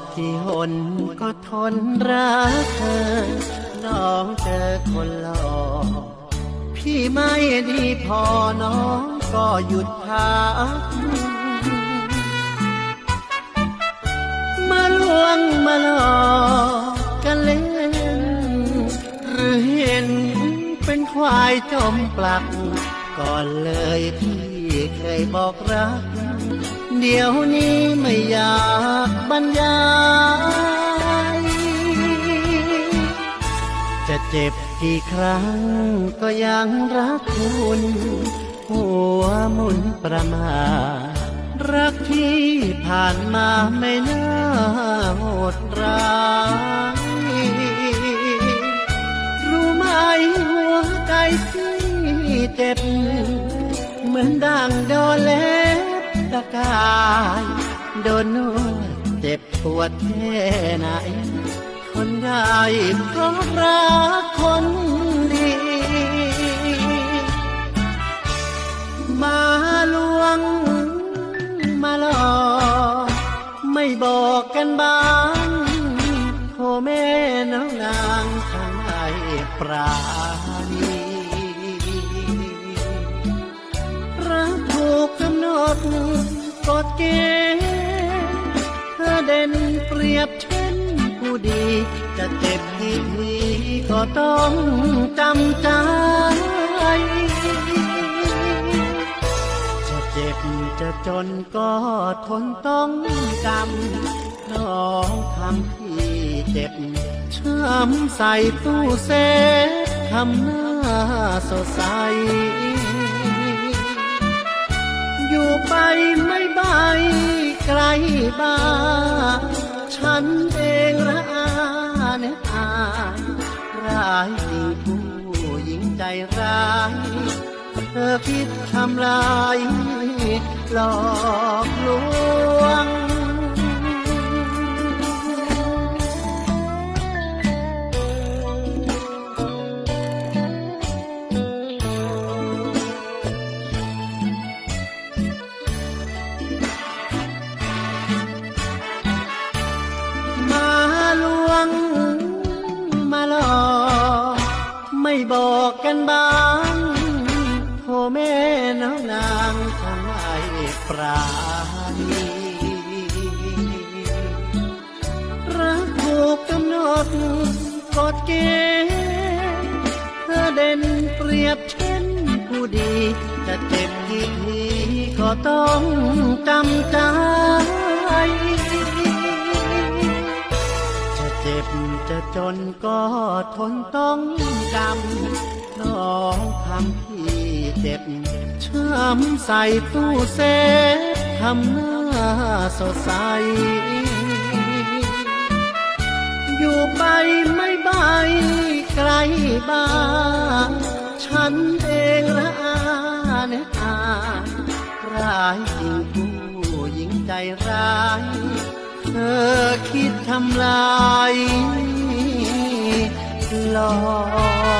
อกที่หนก็ทนรักเธอ น้องเจอคนหลอกพี่ไม่ดีพอน้องก็หยุดพักมาลวงมาหลอกกันเล่น หรือเห็นเป็นควายจมปลัก ก่อนเลยที่เคยบอกรัก เดี๋ยวนี้ไม่อยากบรรยาย จะเจ็บกี่ครั้งก็ยังรักคุณ หัวหมุนประมารักที่ผ่านมาไม่น่าโหดร้ายรู้ไหมหัวใจที่เจ็บ เหมือนดังโดนเล ตะกายโดนนวดเจ็บปวดแค่ไหนทนได้เพราะรักคนดี มาลวง มาหลอกไม่บอกกันบ้างโทแม่น้องนางทางไหนปรา ด่นเปรียบเช่นผู้ดี จะเจ็บที่นี้ก็ต้องจำใจ จะเจ็บจะจนก็ทนต้องจำน้องทำพี่เจ็บช้ำใส่ตู้เซฟทำหน้าสดใสอยู่ไปไม่บาย ไกลบ้านฉันเองละอาเนยอาร้ายจริงผู้หญิงใจร้าย เธอคิดทำลายหลอกลวง กันบ้างโทแม่น้องนางทำไมปราณีรักถูกกำหนดกฎเกณฑ์เธอเด่นเปรียบเช่นผู้ดี จะเจ็บกี่ทีก็ต้องจำใจ บจะจนก็ทนต้องจำน้องทำพี่เจ็บช้ำใส่ตู้เซฟทำหน้าสดใส อยู่ไปไม่บายไกลบ้านฉันเองละอาเนยอาร้ายจริงผู้หญิงใจร้าย เธอคิดทำลายหลอก